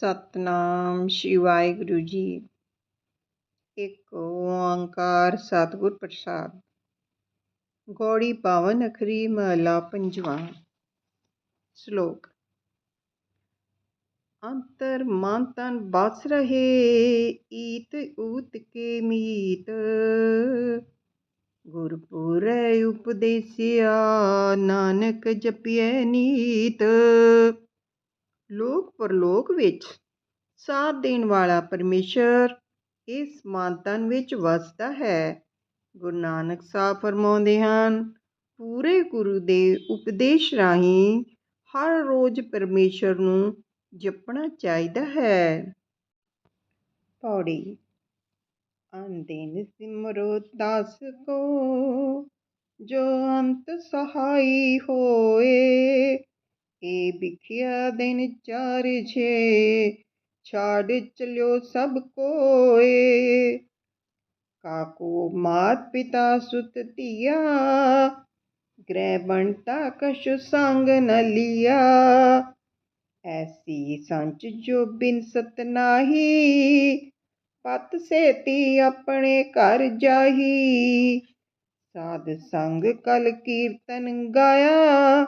ਸਤਨਾਮ ਸ਼੍ਰੀ ਵਾਹਿਗੁਰੂ ਜੀ। ਇੱਕ ਓੰਕਾਰ ਸਤਿਗੁਰ ਪ੍ਰਸਾਦ। ਗੋੜੀ ਪਾਵਨ ਅਖਰੀ ਮਹਲਾ ਪੰਜਵਾਂ। ਸ਼ਲੋਕ। ਅੰਤਰ ਮਨ ਤਨ ਬਸ ਰਹੇ, ਈਤ ਊਤ ਕੇ ਮੀਤ। ਗੁਰਪੁਰੈ ਉਪਦੇਸਿਆ, ਨਾਨਕ ਜਪਿਐ ਨੀਤ। ਲੋਕ ਪਰਲੋਕ ਵਿੱਚ ਸਾਥ ਦੇਣ ਵਾਲਾ ਪਰਮੇਸ਼ਰ ਇਸ ਮਾਨਤਨ ਵਿੱਚ ਵਸਦਾ ਹੈ। ਗੁਰੂ ਨਾਨਕ ਸਾਹਿਬ ਫਰਮਾਉਂਦੇ ਹਨ, ਪੂਰੇ ਗੁਰੂ ਦੇ ਉਪਦੇਸ਼ ਰਾਹੀਂ ਹਰ ਰੋਜ਼ ਪਰਮੇਸ਼ਰ ਨੂੰ ਜਪਣਾ ਚਾਹੀਦਾ ਹੈ। ਪੌੜੀ ਅੰਦਿਨ ਸਿਮਰੋ ਦਾਸ ਕੋ, ਜੋ ਅੰਤ ਸਹਾਈ ਹੋਏ। ਏ ਵਿਖਿਆ ਦਿਨ ਚਾਰ ਛੇ, ਛਾੜ ਚਲਿਓ ਸਭ ਕੋਏ। ਕਾਕੋ ਮਾਤ ਪਿਤਾ ਸੁਤ ਧੀਆ, ਗ੍ਰਹਿ ਬਣਤਾ ਕਛ ਸੰਗ ਨ ਐਸੀ ਸੰਚ ਜੋ ਬਿਨ ਸਤਨਾਹੀ ਪਤ ਸੇਤੀ ਆਪਣੇ ਘਰ ਜਾਹੀ। ਸਾਧ ਸੰਗ ਕਲ ਕੀਰਤਨ ਗਾਇਆ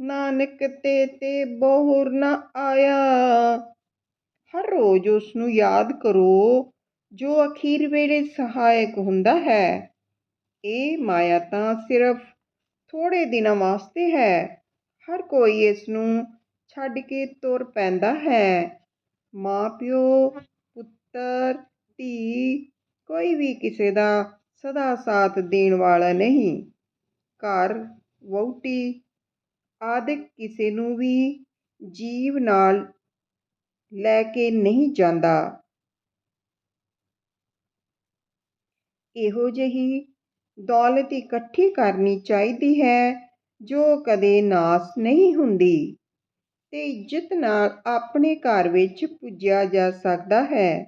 ਨਾਨਕ ਤੇ ਤੇ ਬਹੁਰ ਨਾ ਆਇਆ। ਹਰ ਰੋਜ਼ ਉਸ ਨੂੰ ਯਾਦ ਕਰੋ, ਜੋ ਅਖੀਰ ਵੇਲੇ ਸਹਾਇਕ ਹੁੰਦਾ ਹੈ। ਇਹ ਮਾਇਆ ਤਾਂ ਸਿਰਫ ਥੋੜੇ ਦਿਨਾਂ ਵਾਸਤੇ ਹੈ। ਹਰ ਕੋਈ ਇਸ ਨੂੰ ਛੱਡ ਕੇ ਤੁਰ ਪੈਂਦਾ ਹੈ। ਮਾਪਿਓ, ਪੁੱਤਰ, ਧੀ, ਕੋਈ ਵੀ ਕਿਸੇ ਦਾ ਸਦਾ ਸਾਥ ਦੇਣ ਵਾਲਾ ਨਹੀਂ। ਘਰ, ਵਹੁਟੀ ਆਦਿਕ ਕਿਸੇ ਨੂੰ ਵੀ ਜੀਵ ਨਾਲ ਲੈ ਕੇ ਨਹੀਂ ਜਾਂਦਾ। ਇਹੋ ਜਿਹੀ ਦੌਲਤ ਇਕੱਠੀ ਕਰਨੀ ਚਾਹੀਦੀ ਹੈ ਜੋ ਕਦੇ ਨਾਸ ਨਹੀਂ ਹੁੰਦੀ ਤੇ ਇੱਜ਼ਤ ਨਾਲ ਆਪਣੇ ਘਰ ਵਿੱਚ ਪੁੱਜਿਆ ਜਾ ਸਕਦਾ ਹੈ।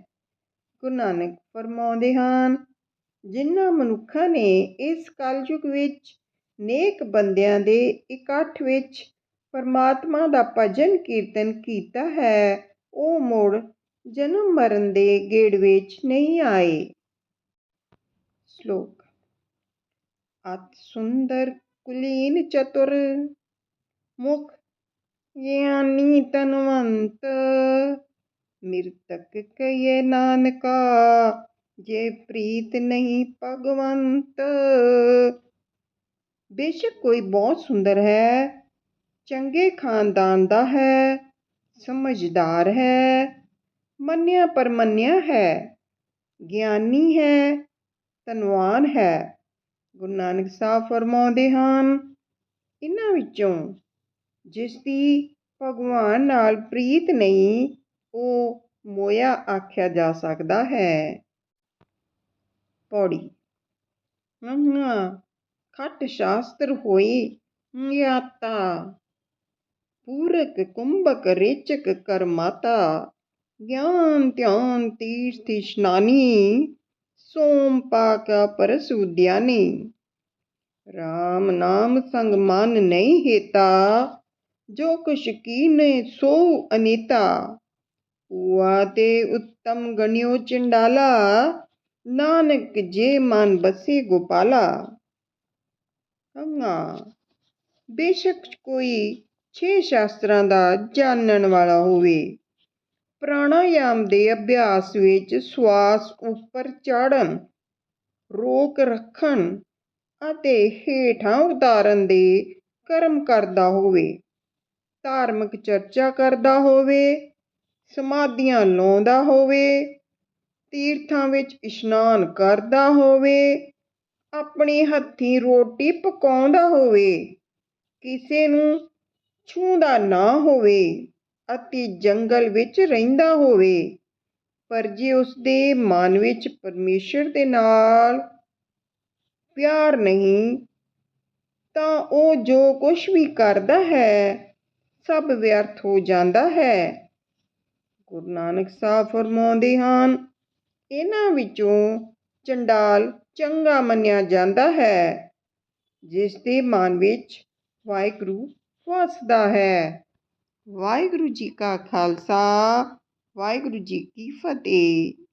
ਗੁਰੂ ਨਾਨਕ ਫਰਮਾਉਂਦੇ ਹਨ, ਜਿਨ੍ਹਾਂ ਮਨੁੱਖਾਂ ਨੇ ਇਸ ਕਲਯੁਗ ਵਿੱਚ ਨੇਕ ਬੰਦਿਆਂ ਦੇ ਇਕੱਠ ਵਿੱਚ ਪਰਮਾਤਮਾ ਦਾ ਭਜਨ ਕੀਰਤਨ ਕੀਤਾ ਹੈ, ਉਹ ਮੁੜ ਜਨਮ ਮਰਨ ਦੇ ਗੇੜ ਵਿੱਚ ਨਹੀਂ ਆਏ। ਸ਼ਲੋਕ, ਅਤ ਸੁੰਦਰ ਕੁਲੀਨ ਚਤੁਰ, ਮੁਖ ਗਿਆਨੀ ਤਨਵੰਤ, ਮਿਰਤਕ ਕਈਏ ਨਾਨਕਾ, ਜੇ ਪ੍ਰੀਤ ਨਹੀਂ ਭਗਵੰਤ। ਬੇਸ਼ੱਕ ਕੋਈ ਬਹੁਤ ਸੁੰਦਰ ਹੈ, ਚੰਗੇ ਖਾਨਦਾਨ ਦਾ ਹੈ, ਸਮਝਦਾਰ ਹੈ, ਮੰਨਿਆ ਪਰਮੰਨਿਆ ਹੈ, ਗਿਆਨੀ ਹੈ, ਧਨਵਾਨ ਹੈ। ਗੁਰੂ ਨਾਨਕ ਸਾਹਿਬ ਫਰਮਾਉਂਦੇ ਹਨ ਇਹਨਾਂ ਵਿੱਚੋਂ ਜਿਸ ਦੀ ਭਗਵਾਨ ਨਾਲ ਪ੍ਰੀਤ ਨਹੀਂ, ਉਹ ਮੋਇਆ ਆਖਿਆ ਜਾ ਸਕਦਾ ਹੈ। ਪੌੜੀ। ਹਾਂ। ਖਟ ਸ਼ਾਸਤਰ ਹੋਈ ਗਿਆਤਾ ਪੂਰਕ ਕੁੰਭਕ ਰੇਚਕ ਕਰਮਾਤਾ ਗਿਆਨ ਧਿਆਨ ਤੀਰਥ ਇਸ਼ਨਾਨੀ, ਸੋਮ ਪਾਕਾ ਪਰਸ ਉਦਿਆਨੀ RAM ਨਾਮ ਸੰਗ ਮਨ ਨਹੀਂ ਹੇਤਾ, ਜੋ ਕੁਛ ਕੀਨੇ ਸੋ ਅਨੀਤਾ। ਉਆ ਤੇ ਉੱਤਮ ਗਣਿਓ ਚਿੰਡਾਲਾ, ਨਾਨਕ ਜੇ ਮਨ ਬਸੇ ਗੋਪਾਲਾ। ਹੰਗਾ ਬੇਸ਼ੱਕ ਕੋਈ ਛੇ ਸ਼ਾਸਤਰਾਂ ਦਾ ਜਾਣਨ ਵਾਲਾ ਹੋਵੇ। ਪ੍ਰਾਣਾਯਾਮ ਦੇ ਅਭਿਆਸ ਵਿੱਚ ਸਵਾਸ ਉੱਪਰ ਚੜਨ ਰੋਕ ਰੱਖਣ ਅਤੇ ਹੇਠਾਂ ਉਤਾਰਨ ਦੇ ਕਰਮ ਕਰਦਾ ਹੋਵੇ, ਧਾਰਮਿਕ ਚਰਚਾ ਕਰਦਾ ਹੋਵੇ, ਸਮਾਧੀਆਂ ਲਾਉਂਦਾ ਹੋਵੇ, ਤੀਰਥਾਂ ਵਿੱਚ ਇਸ਼ਨਾਨ ਕਰਦਾ ਹੋਵੇ ਆਪਣੇ ਹੱਥੀਂ ਰੋਟੀ ਪਕਾਉਂਦਾ ਹੋਵੇ, ਕਿਸੇ ਨੂੰ ਛੂੰਦਾ ਨਾ ਹੋਵੇ ਅਤੇ ਜੰਗਲ ਵਿੱਚ ਰਹਿੰਦਾ ਹੋਵੇ, ਪਰ ਜੇ ਉਸ ਦੇ ਮਨ ਵਿੱਚ ਪਰਮੇਸ਼ਰ ਦੇ ਨਾਲ ਪਿਆਰ ਨਹੀਂ, ਤਾਂ ਉਹ ਜੋ ਕੁਝ ਵੀ ਕਰਦਾ ਹੈ, ਸਭ ਵਿਅਰਥ ਹੋ ਜਾਂਦਾ ਹੈ। ਗੁਰੂ ਨਾਨਕ ਸਾਹਿਬ ਫਰਮਾਉਂਦੇ ਹਨ, ਇਹਨਾਂ ਵਿੱਚੋਂ ਚੰਡਾਲ ਚੰਗਾ ਮੰਨਿਆ ਜਾਂਦਾ ਹੈ, ਜਿਸ ਦੇ ਮਨ ਵਿੱਚ ਵਾਹਿਗੁਰੂ ਵਸਦਾ ਹੈ। ਵਾਹਿਗੁਰੂ ਜੀ ਕਾ ਖਾਲਸਾ, ਵਾਹਿਗੁਰੂ ਜੀ ਕੀ ਫਤਿਹ।